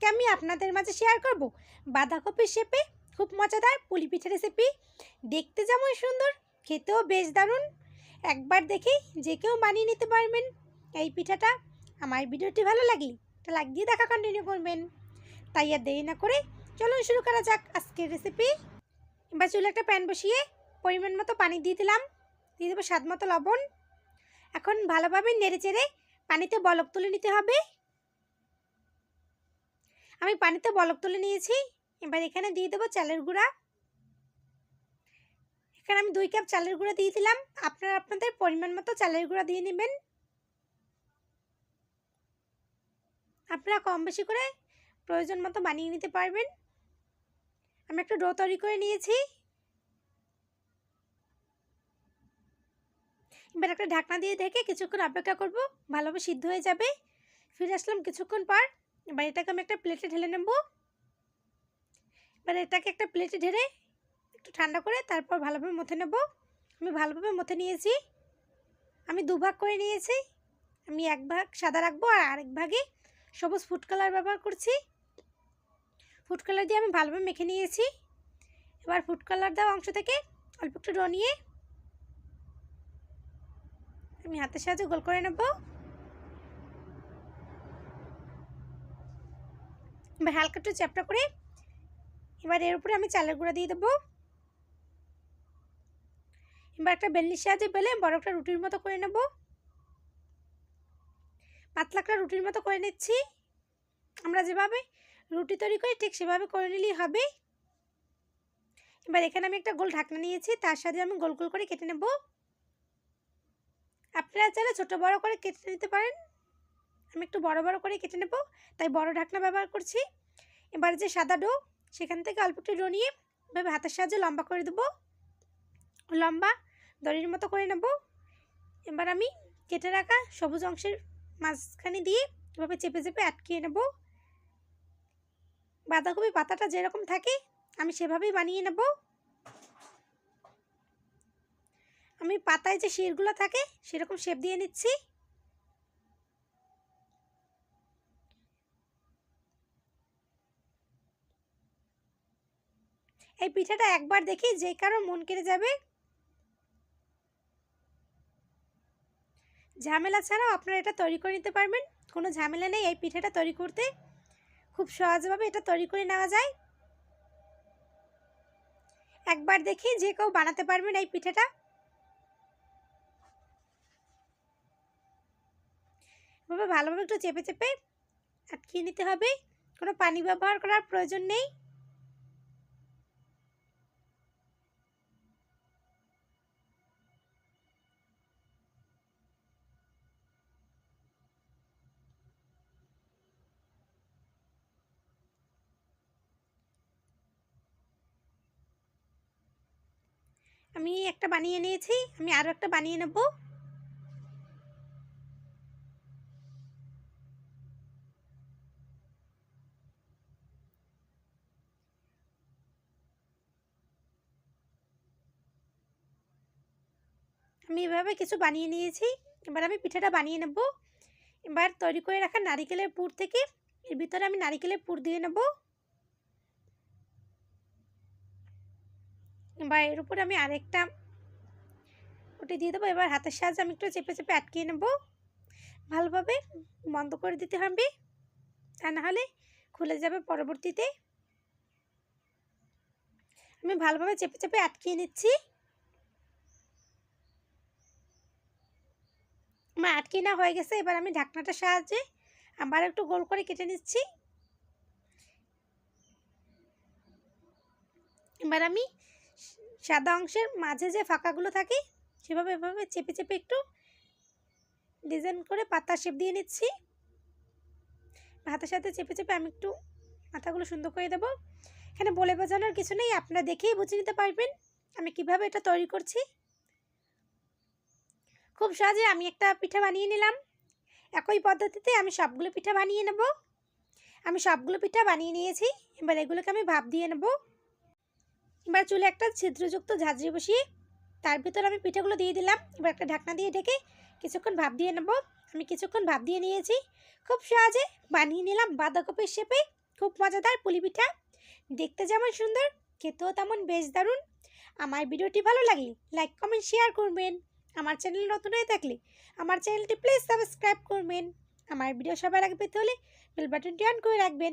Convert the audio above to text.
আজকে আমি আপনাদের মাঝে শেয়ার করব। বাঁধাকপি শেপে খুব মজাদার পুলি পিঠা রেসিপি দেখতে যেমন সুন্দর, খেতেও বেশ দারুণ। একবার দেখেই যে কেউ বানিয়ে নিতে পারবেন এই পিঠাটা। আমার ভিডিওটি ভালো লাগলে একটা লাইক দিয়ে দেখা কন্টিনিউ করবেন। তাই আর দেরি না করে চলুন শুরু করা যাক আজকের রেসিপি এবার চুলে একটা প্যান বসিয়ে পরিমাণ মতো পানি দিয়ে দিলাম। দিয়ে দেবো স্বাদ মতো লবণ। এখন ভালোভাবে নেড়ে চেড়ে পানিতে বলক তুলে নিতে হবে। আমি পানিতে বলক তুলে নিয়েছি। এবার এখানে দিয়ে দেবো চালের গুঁড়া। এখানে আমি দুই কাপ চালের গুঁড়া দিয়ে দিলাম। আপনারা আপনাদের পরিমাণ মতো চালের গুঁড়া দিয়ে নেবেন। আপনারা কম বেশি করে প্রয়োজন মতো বানিয়ে নিতে পারবেন। আমি একটা ডো তৈরি করে নিয়েছি। এবার একটা ঢাকনা দিয়ে ঢেকে কিছুক্ষণ অপেক্ষা করব। ভালোভাবে সিদ্ধ হয়ে যাবে। ফিরে আসলাম কিছুক্ষণ পর। এবার এটাকে আমি একটা প্লেটে ঢেলে নেব। এবার এটাকে একটা প্লেটে ঢেলে একটু ঠান্ডা করে তারপর ভালোভাবে মথে নেব। আমি ভালোভাবে মথে নিয়েছি। আমি দুভাগ করে নিয়েছি। আমি এক ভাগ সাদা রাখব আর আরেক ভাগে সবুজ ফুড কালার ব্যবহার করছি। ফুড কালার দিয়ে আমি ভালোভাবে মেখে নিয়েছি। এবার ফুড কালার দেওয়া অংশ থেকে অল্প একটু র নিয়ে আমি হাতের সাহায্যে গোল করে নেব। হালকা একটু চ্যাপটা করে এবার এর উপরে আমি চালের গুঁড়া দিয়ে দেবো। এবার একটা বেলনির সাহায্যে বেলে বড় একটা রুটির মতো করে নেব। পাতলা একটা রুটির মতো করে নিচ্ছি। আমরা যেভাবে রুটি তৈরি করি ঠিক সেভাবে করে নিলেই হবে। এবার এখানে আমি একটা গোল ঢাকনা নিয়েছি, তার সাথে আমি গোল গোল করে কেটে নেব। আপনারা চাইলে ছোটো বড় করে কেটে নিতে পারেন। আমি একটু বড় বড় করে কেটে নেব, তাই বড় ঢাকনা ব্যবহার করছি। এবার যে সাদা ডো, সেখান থেকে অল্প একটু ডো নিয়ে এভাবে হাতের সাহায্যে লম্বা করে দেবো। লম্বা দড়ির মতো করে নেব। এবার আমি কেটে রাখা সবুজ অংশের মাঝখানে দিয়ে এভাবে চেপে চেপে আটকিয়ে নেব। বাঁধাকপি পাতাটা যেরকম থাকে, আমি সেভাবেই বানিয়ে নেব। আমি পাতায় যে শিরগুলো থাকে, সেরকম শেপ দিয়ে নিচ্ছি। এই পিঠাটা একবার দেখি, যে কারও মন কেড়ে যাবে। ঝামেলা ছাড়াও আপনারা এটা তৈরি করে নিতে পারবেন। কোনো ঝামেলা নেই এই পিঠাটা তৈরি করতে। খুব সহজভাবে এটা তৈরি করে নেওয়া যায়। একবার দেখি যে কেউ বানাতে পারবেন এই পিঠাটা। ভালোভাবে একটু চেপে চেপে আটকিয়ে নিতে হবে। কোনো পানি ব্যবহার করার প্রয়োজন নেই। আমি একটা বানিয়ে নিয়েছি, আমি আরও একটা বানিয়ে নেব। আমি এভাবে কিছু বানিয়ে নিয়েছি, এবার আমি পিঠাটা বানিয়ে নেব। এবার তৈরি করে রাখা নারিকেলের পুর থেকে, এর ভিতরে আমি নারিকেলের পুর দিয়ে নেব। এবার এর উপরে আমি আরেকটা ওটি দিয়ে দেবো। এবার হাতের সাহায্যে আমি একটু চেপে চেপে আটকিয়ে নেব। ভালোভাবে বন্ধ করে দিতে হবে। তা নাহলে খুলে যাবে পরবর্তীতে। আমি ভালোভাবে চেপে চেপে আটকিয়ে নিচ্ছি। আমার আটকে না হয়ে গেছে। এবার আমি ঢাকনাটার সাহায্যে আবার একটু গোল করে কেটে নিচ্ছি। এবার আমি সাদা অংশের মাঝে যে ফাঁকাগুলো থাকে, সেভাবে, এভাবে চেপে চেপে একটু ডিজাইন করে পাতা শেপ দিয়ে নিচ্ছি। হাতের সাথে চেপে চেপে আমি একটু মাথাগুলো সুন্দর করে দেবো। এখানে বলে বোঝানোর কিছু নেই, আপনারা দেখেই বুঝে নিতে পারবেন আমি কীভাবে এটা তৈরি করছি। খুব সহজে আমি একটা পিঠা বানিয়ে নিলাম। একই পদ্ধতিতে আমি সবগুলো পিঠা বানিয়ে নেব। আমি সবগুলো পিঠা বানিয়ে নিয়েছি, এবার এগুলোকে আমি ভাপ দিয়ে নেব। এবার চুলে একটা ছিদ্রযুক্ত ঝাঁঝরি বসিয়ে তার ভিতর আমি পিঠাগুলো দিয়ে দিলাম। এবার একটা ঢাকনা দিয়ে ঢেকে কিছুক্ষণ ভাপ দিয়ে নেব। আমি কিছুক্ষণ ভাপ দিয়ে নিয়েছি। খুব সহজে বানিয়ে নিলাম বাঁধাকপির শেপে। খুব মজাদার পুলি পিঠা। দেখতে যেমন সুন্দর, খেতেও তেমন বেশ দারুণ। আমার ভিডিওটি ভালো লাগলে লাইক, কমেন্ট, শেয়ার করবেন। আমার চ্যানেল নতুন হয়ে থাকলে আমার চ্যানেলটি প্লিজ সাবস্ক্রাইব করবেন। আমার ভিডিও সবার আগে পেতে হলে বেল বাটনটি অন করে রাখবেন।